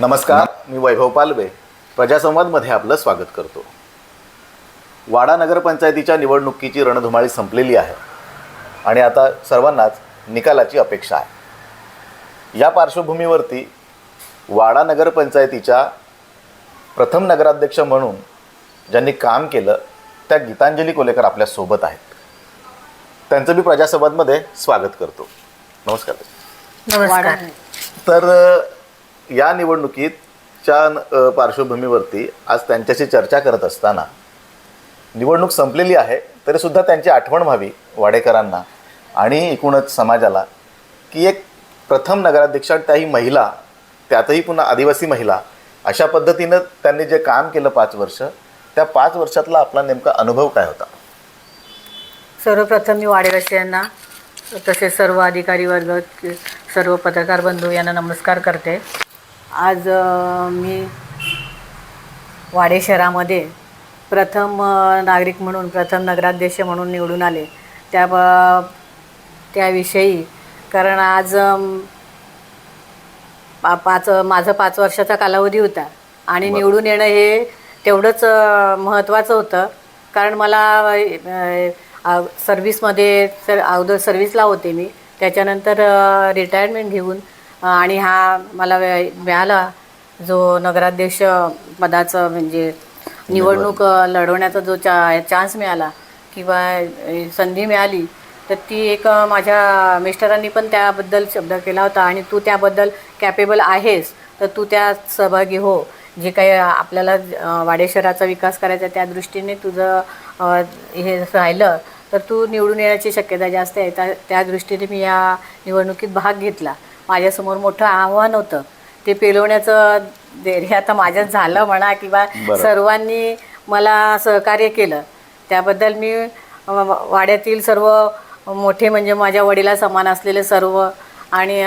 नमस्कार मी वैभव पालवे. प्रजासंवादमध्ये आपलं स्वागत करतो. वाडा नगरपंचायतीच्या निवडणुकीची रणधुमाळी संपलेली आहे आणि आता सर्वांनाच निकालाची अपेक्षा आहे. या पार्श्वभूमीवरती वाडा नगरपंचायतीच्या प्रथम नगराध्यक्ष म्हणून ज्यांनी काम केलं त्या गीतांजली कोलेकर आपल्यासोबत आहेत. त्यांचं मी प्रजासंवादमध्ये स्वागत करतो. नमस्कार. नमस्कार. तर या निवडणुकीच्या पार्श्वभूमीवरती आज त्यांच्याशी चर्चा करत असताना निवडणूक संपलेली आहे तरीसुद्धा त्यांची आठवण व्हावी वाडेकरांना. आणि एकूणच समाजाला की एक प्रथम नगराध्यक्ष आणि त्याही महिला त्यातही पुन्हा आदिवासी महिला अशा पद्धतीनं त्यांनी जे काम केलं पाच वर्ष त्या पाच वर्षातला आपला नेमका अनुभव काय होता? सर्वप्रथम मी वाडेवासियांना तसेच सर्व अधिकारी वर्ग सर्व पत्रकार बंधू यांना नमस्कार करते. आज मी वाडे शहरामध्ये प्रथम नागरिक म्हणून प्रथम नगराध्यक्ष म्हणून निवडून आले. त्या त्याविषयी कारण आज पा पाच माझं पाच वर्षाचा कालावधी होता आणि निवडून येणं हे तेवढंच महत्त्वाचं होतं. कारण मला सर्व्हिसमध्ये सर अगोदर सर्व्हिसला होते मी. त्याच्यानंतर रिटायरमेंट घेऊन आणि हा मला मिळाला जो नगराध्यक्ष पदाचं म्हणजे निवडणूक लढवण्याचा जो चा चान्स मिळाला किंवा संधी मिळाली तर ती एक माझ्या मिस्टरांनी पण त्याबद्दल शब्द केला होता आणि तू त्याबद्दल कॅपेबल आहेस तर तू त्यात सहभागी हो. जे काही आपल्याला वाडे शहराचा विकास करायचा त्या दृष्टीने तुझं हे राहिलं तर तू निवडून येण्याची शक्यता जास्त आहे. त्या त्या दृष्टीने मी या निवडणुकीत भाग घेतला. माझ्यासमोर मोठं आव्हान होतं. ते पेलवण्याचं धैर्य आता माझ्यात झालं म्हणा किंवा. सर्वांनी मला सहकार्य केलं. त्याबद्दल मी वाड्यातील सर्व मोठे म्हणजे माझ्या वडिला समान असलेले सर्व आणि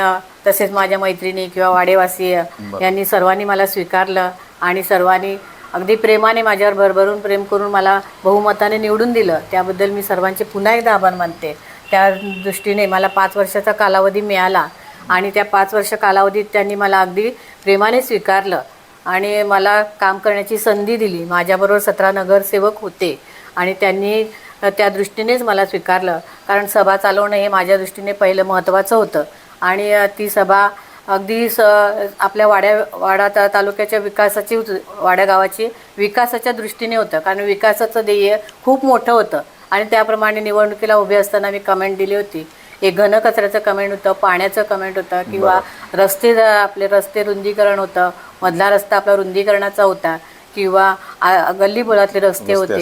तसेच माझ्या मैत्रिणी किंवा वाडेवासी यांनी सर्वांनी मला स्वीकारलं आणि सर्वांनी अगदी प्रेमाने माझ्यावर भरभरून प्रेम करून मला बहुमताने निवडून दिलं. त्याबद्दल मी सर्वांचे पुन्हा एकदा आभार मानते. त्या दृष्टीने मला पाच वर्षाचा कालावधी मिळाला. आणि त्या पाच वर्ष कालावधीत त्यांनी मला अगदी प्रेमाने स्वीकारलं आणि मला काम करण्याची संधी दिली. माझ्याबरोबर सतरा नगरसेवक होते आणि त्यांनी त्या दृष्टीनेच मला स्वीकारलं. कारण सभा चालवणं हे माझ्या दृष्टीने पहिलं महत्त्वाचं होतं. आणि ती सभा अगदी स आपल्या वाड्या वाडा ता तालुक्याच्या विकासाची वाड्या गावाची विकासाच्या दृष्टीने होतं. कारण विकासाचं ध्येय खूप मोठं होतं. आणि त्याप्रमाणे निवडणुकीला उभे असताना मी कमेंट दिली होती. एक घनकचऱ्याचं कमेंट होतं पाण्याचं कमेंट होतं किंवा रस्ते आपले रस्ते रुंदीकरण होतं मधला रस्ता आपला रुंदीकरणाचा होता किंवा आ- गल्लीबोळातले रस्ते होते.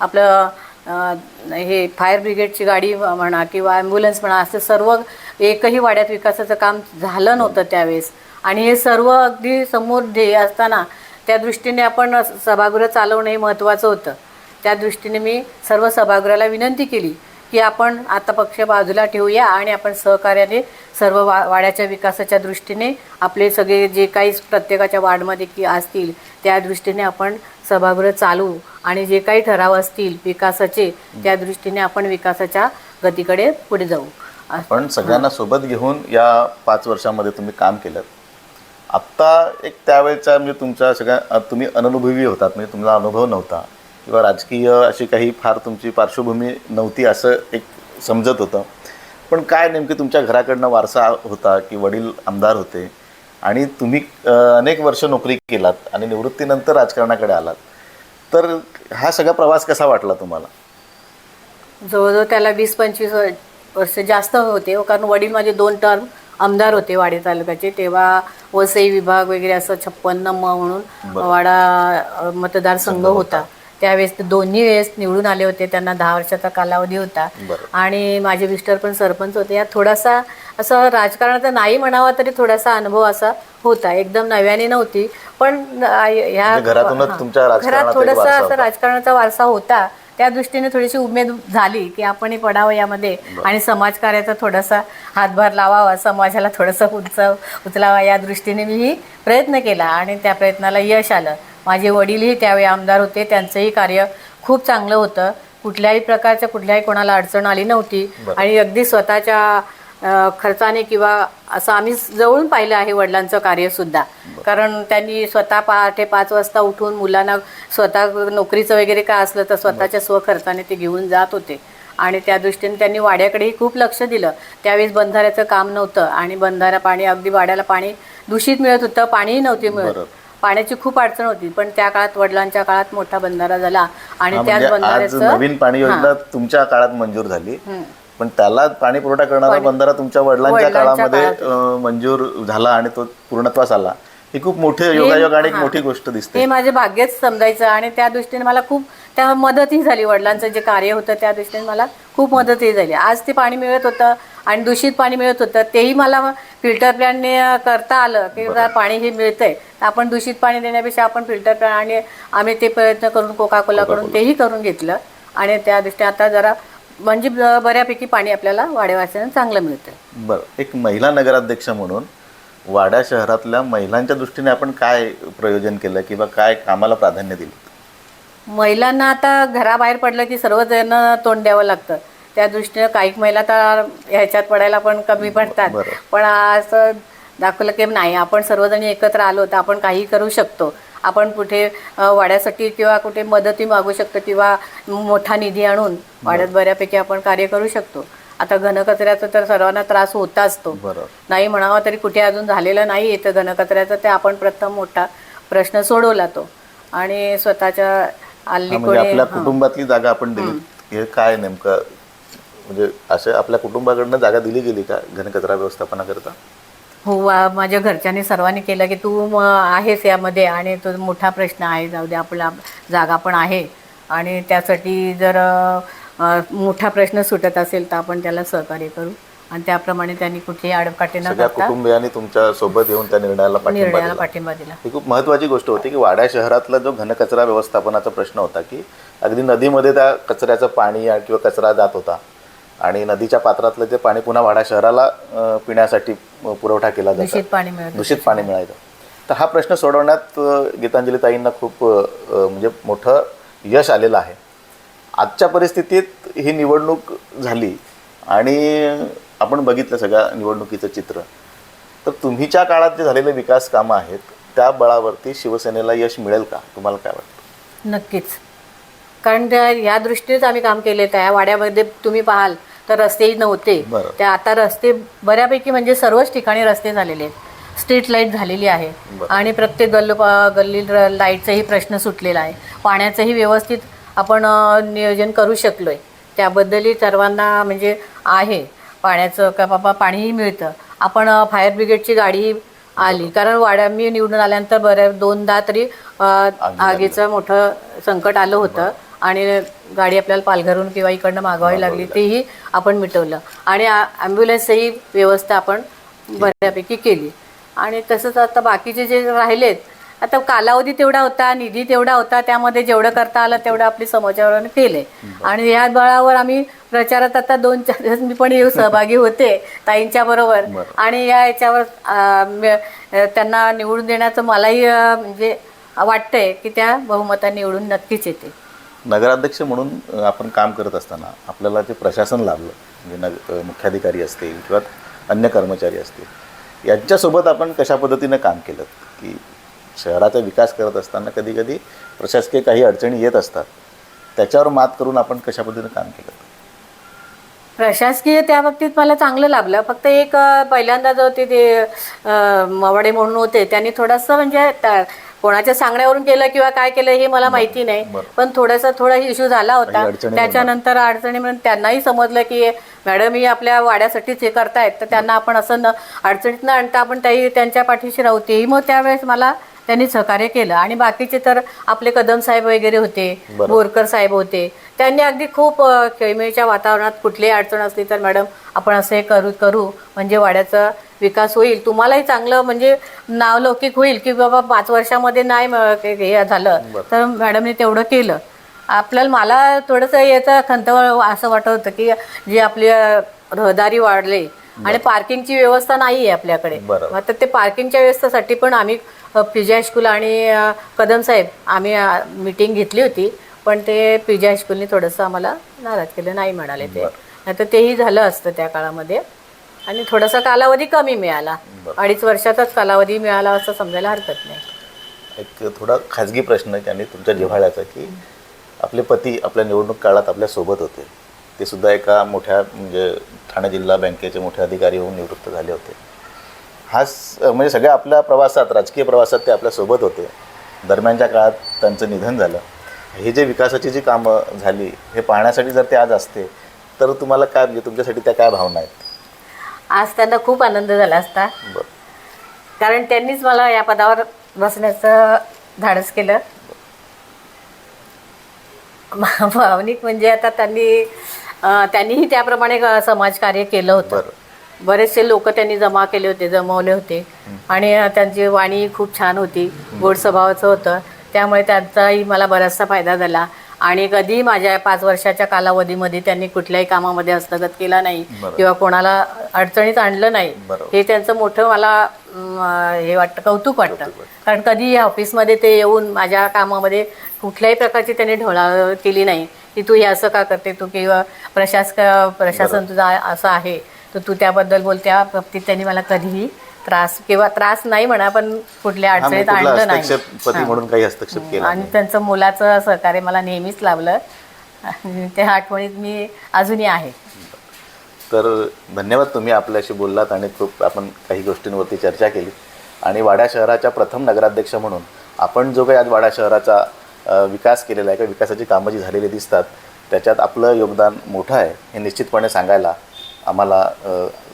आपलं हे फायर ब्रिगेडची गाडी म्हणा किंवा ॲम्ब्युलन्स म्हणा असं सर्व एकही वाड्यात विकासाचं काम झालं नव्हतं त्यावेळेस. आणि हे सर्व अगदी समोर ध्येय असताना त्या दृष्टीने आपण सभागृह चालवणं हे महत्त्वाचं होतं. त्या दृष्टीने मी सर्व सभागृहाला विनंती केली. की आपण आता पक्ष बाजूला ठेवूया आणि आपण सहकार्याने सर्व वा वाड्याच्या विकासाच्या दृष्टीने आपले सगळे जे काही प्रत्येकाच्या वार्डमध्ये की असतील त्या दृष्टीने आपण सभागृह चालू आणि जे काही ठराव असतील विकासाचे त्या दृष्टीने आपण विकासाच्या गतीकडे पुढे जाऊ. पण सगळ्यांना सोबत घेऊन या पाच वर्षामध्ये तुम्ही काम केलं. आत्ता एक त्यावेळेचा म्हणजे तुमच्या सगळ्या तुम्ही अननुभवी होतात म्हणजे तुमचा अनुभव नव्हता. किंवा राजकीय अशी काही फार तुमची पार्श्वभूमी नव्हती असं एक समजत होतं. पण काय नेमकी तुमच्या घराकडनं वारसा होता की वडील आमदार होते? आणि तुम्ही अनेक वर्ष नोकरी केलात आणि निवृत्तीनंतर राजकारणाकडे आलात. तर हा सगळा प्रवास कसा वाटला तुम्हाला? जवळजवळ त्याला वीस पंचवीस वर- वर्ष जास्त होते हो, कारण वडील माझे दोन टर्म आमदार होते वाडी तालुक्याचे. तेव्हा वसई विभाग वगैरे असं छप्पन्न म्हणून. वाडा मतदारसंघ होता. त्यावेळेस ते दोन्ही वेळेस निवडून आले होते त्यांना दहा वर्षाचा कालावधी होता. आणि माझे मिस्टर पण सरपंच होते. यात थोडासा असं राजकारणाचा नाही म्हणावा तरी थोडासा अनुभव असा होता. एकदम नव्याने नव्हती. पण ह्या म्हणजे घरात थोडासा असं. राजकारणाचा वारसा होता. त्या दृष्टीने थोडीशी उमेद झाली की आपणही पडावं यामध्ये. आणि समाजकार्याचा थोडासा हातभार लावावा समाजाला थोडंसं उंच उचलावा या दृष्टीने मी प्रयत्न केला आणि त्या प्रयत्नाला यश आलं. माझे वडीलही त्यावेळी आमदार होते. त्यांचंही कार्य खूप चांगलं होतं. कुठल्याही प्रकारच्या कुठल्याही कोणाला अडचण आली नव्हती. आणि अगदी स्वतःच्या खर्चाने किंवा असं आम्ही जवळून पाहिलं आहे वडिलांचं कार्यसुद्धा कारण त्यांनी स्वतः पहाटे पाच वाजता उठून मुलांना स्वतः नोकरीचं वगैरे काय असलं तर स्वतःच्या स्वखर्चाने ते घेऊन जात होते. आणि त्या दृष्टीने त्यांनी वाड्याकडेही खूप लक्ष दिलं. त्यावेळेस बंधाऱ्याचं काम नव्हतं. आणि बंधारा पाणी अगदी वाड्याला पाणी दूषित मिळत होतं. पाणीही नव्हते मिळत. पाण्याची खूप अडचण होती पण त्या काळात वडिलांच्या काळात मोठा बंधारा झाला आणि त्याच म्हणजे आज बंधाऱ्याचं नवीन पाणी योजना तुमच्या काळात मंजूर झाली हं. पण त्याला पाणी पुरवठा करणारा बंधारा तुमच्या वडिलांच्या वडिलांच्या काळामध्ये काळात. अं, मंजूर झाला आणि तो पूर्णत्वास आला ही खूप मोठे योगायोग आणि एक हा. मोठी गोष्ट दिसते. हे माझे भाग्यच समजायचं आणि त्या दृष्टीने मला खूप त्या मदतही झाली वडिलांचं जे कार्य होतं त्या दृष्टीने मला खूप मदतही झाली. आज ते पाणी मिळत होतं आणि दूषित पाणी मिळत होतं तेही मला फिल्टर प्लॅनने करता आलं की पाणी हे मिळतंय. तर आपण दूषित पाणी देण्यापेक्षा आपण फिल्टर प्लॅन आणि आम्ही ते प्रयत्न करून कोका कोलाकडून तेही करून घेतलं आणि त्या दृष्टीने आता जरा म्हणजे ब- बऱ्यापैकी पाणी आपल्याला वाडेवासियांना चांगलं मिळतं बरं एक महिला नगराध्यक्ष म्हणून वाड्या शहरातल्या महिलांच्या दृष्टीने आपण काय प्रयोजन केलं किंवा काय कामाला प्राधान्य दिलं? महिलांना आता घराबाहेर पडलं की सर्वजण तोंड द्यावं लागतं. त्या दृष्टीनं काही महिला तर ह्याच्यात पडायला पण कमी पडतात. पण असं दाखवलं की नाही आपण सर्वजण एकत्र आलो तर आपण काही करू शकतो. आपण कुठे वाड्यासाठी किंवा कुठे मदती मागू शकतो किंवा मोठा निधी आणून वाड्यात बऱ्यापैकी आपण कार्य करू शकतो. आता घनकचऱ्याचा तर सर्वांना त्रास होता असतो. नाही म्हणावा तरी कुठे अजून झालेलं नाही येतं घनकचऱ्याचं ते आपण प्रथम मोठा प्रश्न सोडवला तो. आणि स्वतःच्या म्हणजे आपल्या. कुटुंबातली जागा आपण दिली. हे काय नेमकं? म्हणजे असे आपल्या कुटुंबाकडनं जागा दिली गेली का घनकचरा व्यवस्थापनाकरता? हो माझ्या घरच्यांनी सर्वांनी केलं की तू आहेस यामध्ये आणि तो मोठा प्रश्न आहे. जाऊ दे आपला जागा पण आहे. आणि त्यासाठी जर मोठा प्रश्न सुटत असेल तर आपण त्याला सहकार्य करू. आणि त्याप्रमाणे त्यांनी कुठेही आडकाठी न सगळ्या करता कुटुंबियांनी तुमच्यासोबत येऊन त्या निर्णयाला पाठिंबा निर्णयाला दिला. पाठिंबा दिला. ही खूप महत्त्वाची गोष्ट होती की वाड्या शहरातला जो घनकचरा व्यवस्थापनाचा प्रश्न होता की अगदी नदीमध्ये त्या कचऱ्याचं पाणी किंवा कचरा जात होता आणि नदीच्या पात्रातलं ते पाणी पुन्हा वाड्या शहराला अ, पिण्यासाठी अ, पुरवठा केला जातो. दूषित पाणी मिळत दूषित पाणी मिळायचं. तर हा प्रश्न सोडवण्यात अ, गीतांजली ताईंना खूप अ, अ, म्हणजे मोठं यश आलेलं आहे. आजच्या परिस्थितीत ही निवडणूक झाली आणि आपण बघितलं सगळ्या निवडणुकीचं चित्र. तर तुम्हीच्या काळात जे झालेले विकास कामं आहेत त्या बळावरती शिवसेनेला यश मिळेल का? तुम्हाला काय वाटतं? नक्कीच. कारण त्या ह्या दृष्टीनेच आम्ही काम केले. त्या वाड्यामध्ये तुम्ही पाहाल तर रस्तेही नव्हते. बरं. त्या आता रस्ते बऱ्यापैकी म्हणजे सर्वच ठिकाणी रस्ते झालेले आहेत. स्ट्रीट लाइट झालेली आहे. आणि प्रत्येक गल्लो गल्ली लाईटचाही प्रश्न सुटलेला आहे. पाण्याचंही व्यवस्थित आपण नियोजन करू शकलो आहे त्याबद्दलही सर्वांना म्हणजे आहे पाण्याचं का बाबा पाणीही मिळतं. आपण फायर ब्रिगेडची गाडी आली. कारण वाड्या मी निवडून आल्यानंतर बऱ्या दोनदा तरी आगीचं मोठं संकट आलं होतं. आणि गाडी आपल्याला पालघरून किंवा इकडनं मागवावी लागली तेही आपण मिटवलं. आणि ॲम्ब्युलन्सही व्यवस्था आपण बऱ्यापैकी केली. आणि तसंच आता बाकीचे जे राहिलेत आता कालावधी तेवढा होता निधी तेवढा होता त्यामध्ये जेवढं करता आलं तेवढं आपली समाजावर केले आणि या बळावर आम्ही प्रचारात आता दोन चार दिवस मी पण येऊ सहभागी होते ताईंच्या बरोबर. बरं. आणि या याच्यावर त्यांना निवडून देण्याचं मलाही म्हणजे वाटतंय की त्या बहुमताने निवडून नक्कीच येते नगराध्यक्ष म्हणून आपण काम करत असताना आपल्याला जे प्रशासन लाभलं म्हणजे नग मुख्याधिकारी असतील किंवा अन्य कर्मचारी असतील यांच्यासोबत आपण कशा पद्धतीनं काम केलं? की शहराचा विकास करत असताना कधी कधी प्रशासकीय काही अडचणी येत असतात. त्याच्यावर मात करून आपण कशा पद्धतीनं काम केलं? प्रशासकीय त्या बाबतीत मला चांगलं लाभलं फक्त एक पहिल्यांदा जो होते ते मवाडे म्हणून होते त्यांनी थोडंसं म्हणजे कोणाच्या सांगण्यावरून केलं किंवा काय केलं हे मला माहिती नाही. पण थोडासा थोडा इश्यू झाला होता. त्याच्यानंतर अडचणी म्हणून त्यांनाही समजलं की मॅडम ही आपल्या वाड्यासाठीच हे करतायत. तर त्यांना आपण असं न अडचणीत न आणता आपण त्याही त्यांच्या पाठीशी राहू तेही मग त्यावेळेस मला त्यांनी सहकार्य केलं. आणि बाकीचे तर आपले कदम साहेब वगैरे होते बरं. बोरकर साहेब होते. त्यांनी अगदी खूप खेळमेळच्या वातावरणात कुठलीही अडचण असली तर मॅडम आपण असं हे करू करू म्हणजे वाड्याचा विकास होईल. तुम्हालाही चांगलं म्हणजे नावलौकिक होईल की बाबा पाच वर्षामध्ये नाही हे झालं. तर मॅडमने तेवढं केलं. आपल्याला मला थोडंसं याचं खंत असं वाटत होतं की जे आपली रहदारी वाढले आणि पार्किंगची व्यवस्था नाही आहे आपल्याकडे. बरं. मग तर ते पार्किंगच्या व्यवस्थेसाठी पण आम्ही पीजी हायस्कूल आणि अ, कदम साहेब आम्ही मीटिंग घेतली होती. पण ते पीजी हायस्कूलने थोडंसं आम्हाला नाराज केलं नाही म्हणाले ते. नाही तर तेही झालं असतं त्या काळामध्ये. आणि थोडासा कालावधी कमी मिळाला. अडीच वर्षाचाच कालावधी मिळाला असं समजायला हरकत नाही. एक थोडा खाजगी प्रश्न त्यांनी तुमच्या जिव्हाळ्याचा की आपले पती आपल्या निवडणूक काळात आपल्यासोबत होते. ते सुद्धा एका मोठ्या म्हणजे ठाणे जिल्हा बँकेचे मोठे अधिकारी होऊन निवृत्त झाले होते. हा म्हणजे सगळ्या आपल्या प्रवासात राजकीय प्रवासात ते आपल्यासोबत होते. दरम्यानच्या काळात त्यांचं निधन झालं. हे जे विकासाची जी कामं झाली हे पाहण्यासाठी जर ते आज असते तर तुम्हाला काय म्हणजे तुमच्यासाठी त्या काय भावना आहेत? आज त्यांना खूप आनंद झाला असता. कारण त्यांनीच मला या पदावर बसण्याचं धाडस केलं. भावनिक म्हणजे आता त्यांनी त्यांनीही त्याप्रमाणे समाजकार्य केलं होतं. बरं. बरेचसे लोक त्यांनी जमा केले होते जमवले होते. आणि त्यांची वाणी खूप छान होती गोड स्वभावाचं होतं. त्यामुळे त्यांचाही मला बराचसा फायदा झाला. आणि कधीही माझ्या पाच वर्षाच्या कालावधीमध्ये त्यांनी कुठल्याही कामामध्ये हस्तगत केला नाही. किंवा कोणाला अडचणीत आणलं नाही. हे त्यांचं मोठं मला हे वाटतं कौतुक वाटतं. कारण कधी ऑफिसमध्ये ते येऊन माझ्या कामामध्ये कुठल्याही प्रकारची त्यांनी ढोळा केली नाही. की तू हे असं का करते? तू किंवा प्रशासक प्रशासन तुझं असं आहे तर तू त्याबद्दल बोल त्या बाबतीत त्यांनी मला कधीही त्रास किंवा त्रास नाही म्हणा पण कुठल्या म्हणजे अडचणीत आणलं नाही. म्हणून काही हस्तक्षेप केला आणि. त्यांचं मुलाचं सहकार्य मला नेहमीच लाभलं. त्या आठवणीत मी अजूनही आहे. तर धन्यवाद तुम्ही आपल्याशी बोललात आणि खूप आपण काही गोष्टींवरती चर्चा केली. आणि वाड्या शहराच्या प्रथम नगराध्यक्ष म्हणून आपण जो काही आज वाडा शहराचा विकास केलेला आहे किंवा विकासाची कामं जी झालेली दिसतात त्याच्यात आपलं योगदान मोठं आहे हे निश्चितपणे सांगायला आम्हाला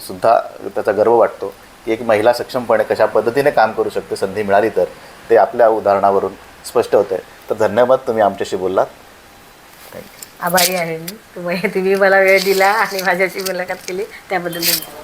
सुद्धा त्याचा गर्व वाटतो की एक महिला सक्षमपणे कशा पद्धतीने काम करू शकते संधी मिळाली तर ते आपल्या उदाहरणावरून स्पष्ट होतं आहे तर धन्यवाद तुम्ही आमच्याशी बोललात. थँक्यू आभारी आहे मी. तुम्ही तुम्ही मला वेळ दिला आणि माझ्याशी मुलाखत केली. त्याबद्दल धन्यवाद.